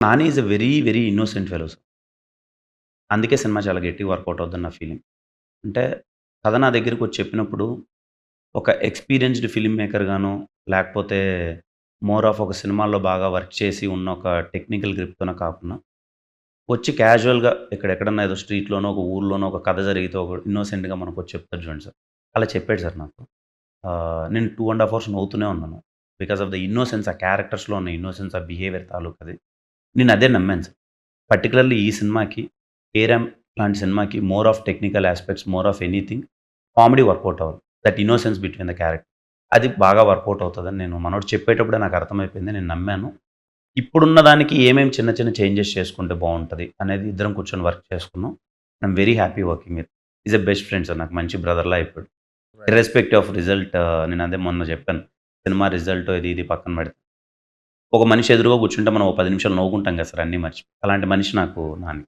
Nani is a very very innocent fellows sir. అందుకే cinema చాలా గట్టిగా వర్కౌట్ అవుతుంది నా ఫీలింగ్. అంటే కథ నా దగ్గరికి వచ్చి చెప్పినప్పుడు ఒక ఎక్స్‌పీరియన్స్‌డ్ ఫిలిం మేకర్గాను లేకపోతే మోర్ ఆఫ్ ఒక సినిమాల్లో బాగా వర్క్ చేసి ఉన్న ఒక టెక్నికల్ గ్రిప్తోనే కాకుండా వచ్చి క్యాజువల్‌గా ఎక్కడెక్కడన్నా ఏదో స్ట్రీట్‌లోనో, ఒక ఊర్లోనో ఒక కథ జరిగితే ఒక ఇన్నోసెంట్‌గా మనకు వచ్చి చెప్తారు చూడండి సార్. అలా చెప్పాడు సార్ నాకు. నేను టూ అండ్ హాఫ్ అవర్స్ నవ్వుతూనే ఉన్నాను. బికాస్ ఆఫ్ ద ఇన్నోసెన్స్ ఆ క్యారెక్టర్స్‌లో ఉన్న ఇన్నోసెన్స్ ఆ బిహేవియర్ తాలూకది. నేను అదే నమ్మాను సార్. పర్టిక్యులర్‌లీ ఈ సినిమాకి 'ఏరామ్' లాంటి సినిమాకి more of technical aspects, more of anything comedy work out అవ్వాలి. That innocence between the character. అది బాగా వర్కౌట్ అవుతదని నేను మనోడు చెప్పేటప్పుడే నాకు అర్థమైపోయింది. నేను నమ్మాను. ఇప్పుడున్న దానికి ఏమేమి చిన్న చిన్న చేంజెస్ చేసుకుంటే బావుంటది అనేది ఇద్దరం కూర్చొని వర్క్ చేసుకున్నాం. I'm very happy working with. Is a best friend sir నాకు మంచి బ్రదర్‌లా అయిపోయాడు. ఇర్రెస్పెక్టివ్ ఆఫ్ రిజల్ట్ నేను అదే మొన్న చెప్పాను. సినిమా రిజల్ట్ ఇది ఇది పక్కన పెడితే. ఒక మనిషి ఎదురుగా కూర్చుంటే మనం ఒక పది నిమిషాలు నవ్వుకుంటాం కదా సార్ అన్నీ మర్చిపోయి. అలాంటి మనిషి నాకు నాని.